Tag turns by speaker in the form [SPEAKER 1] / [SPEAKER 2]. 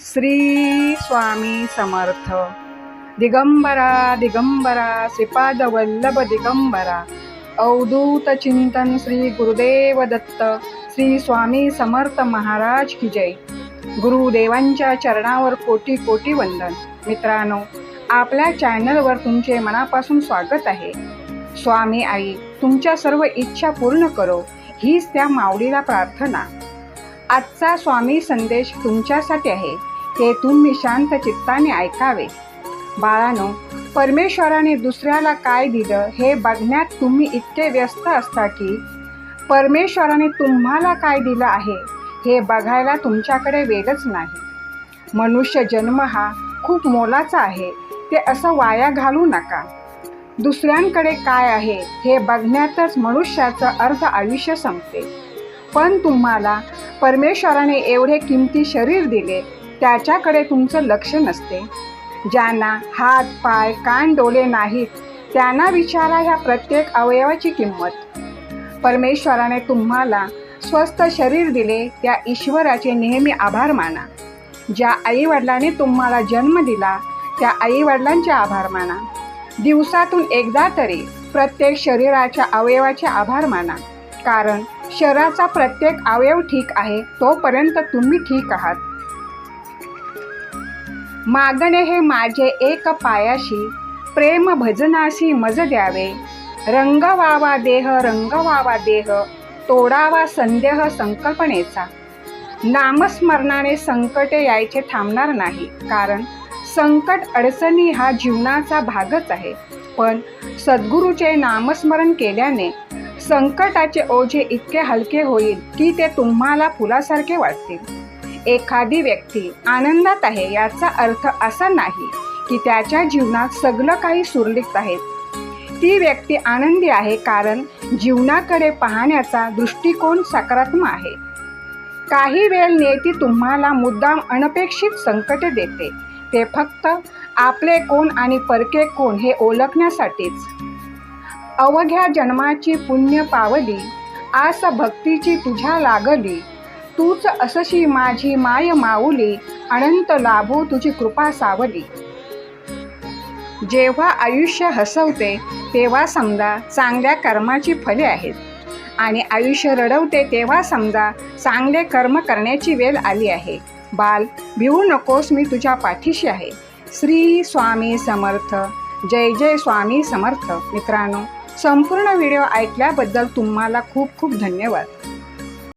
[SPEAKER 1] श्री स्वामी समर्थ. दिगंबरा दिगंबरा श्रीपाद वल्लभ दिगंबरा. अवधूत चिंतन श्री गुरुदेव दत्त श्री स्वामी समर्थ महाराज की जय. गुरुदेवांच्या चरणावर कोटी कोटी वंदन. मित्रांनो आपल्या चॅनलवर तुमचे मनापासून स्वागत आहे. स्वामी आई तुमच्या सर्व इच्छा पूर्ण करो. हीच त्या माऊलीला प्रार्थना. आजचा स्वामी संदेश तुमच्यासाठी आहे. ते तुम्ही शांत चित्ताने ऐकावे. बाळानो परमेश्वराने दुसऱ्याला काय दिलं हे बघण्यात तुम्ही इतके व्यस्त असता की परमेश्वराने तुम्हाला काय दिलं आहे हे बघायला तुमच्याकडे वेगच नाही. मनुष्य जन्म हा खूप मोलाचा आहे ते असं वाया घालू नका. दुसऱ्यांकडे काय आहे हे बघण्यातच मनुष्याचं अर्ध आयुष्य संपते. पण तुम्हाला परमेश्वराने एवढे किमती शरीर दिले त्याच्याकडे तुमचं लक्ष नसते. ज्यांना हात पाय कान डोळे नाहीत त्यांना विचारा ह्या प्रत्येक अवयवाची किंमत. परमेश्वराने तुम्हाला स्वस्थ शरीर दिले त्या ईश्वराचे नेहमी आभार माना. ज्या आईवडिलांनी तुम्हाला जन्म दिला त्या आईवडिलांचे आभार माना. दिवसातून एकदा तरी प्रत्येक शरीराच्या अवयवाचे आभार माना. कारण शरीराचा प्रत्येक अवयव ठीक आहे तोपर्यंत तुम्ही ठीक आहात. मागणे हे माझे एक पायाशी प्रेम भजनाशी मज द्यावे. रंग वावा देह रंग वावा देह तोडावा संदेह संकल्पनेचा. नामस्मरणाने संकटे यायचे थांबणार नाही कारण संकट अडचणी हा जीवनाचा भागच आहे. पण सद्गुरूचे नामस्मरण केल्याने संकटाचे ओझे इतके हलके होईल की ते तुम्हाला फुलासारखे वाटतील. एखादी व्यक्ती आनंदात आहे याचा अर्थ असा नाही की त्याच्या जीवनात सगळं काही सुरळीत आहे. ती व्यक्ती आनंदी आहे कारण जीवनाकडे पाहण्याचा दृष्टिकोन सकारात्मक आहे. काही वेळ नेती तुम्हाला मुद्दाम अनपेक्षित संकट देते. ते फक्त आपले कोण आणि परके कोण हे ओळखण्यासाठीच. अवघ्या जन्माची पुण्य पावली आस भक्तीची तुझ्या लागली. तूच असशी माझी माय माऊली अनंत लाभो तुझी कृपा सावली. जेव्हा आयुष्य हसवते तेव्हा समजा चांगल्या कर्माची फले आहेत. आणि आयुष्य रडवते तेव्हा समजा चांगले कर्म करण्याची वेळ आली आहे. बाल भिवू नकोस मी तुझ्या पाठीशी आहे. श्री स्वामी समर्थ. जय जय स्वामी समर्थ. मित्रांनो संपूर्ण व्हिडिओ ऐकल्याबद्दल तुम्हाला खूप खूप धन्यवाद.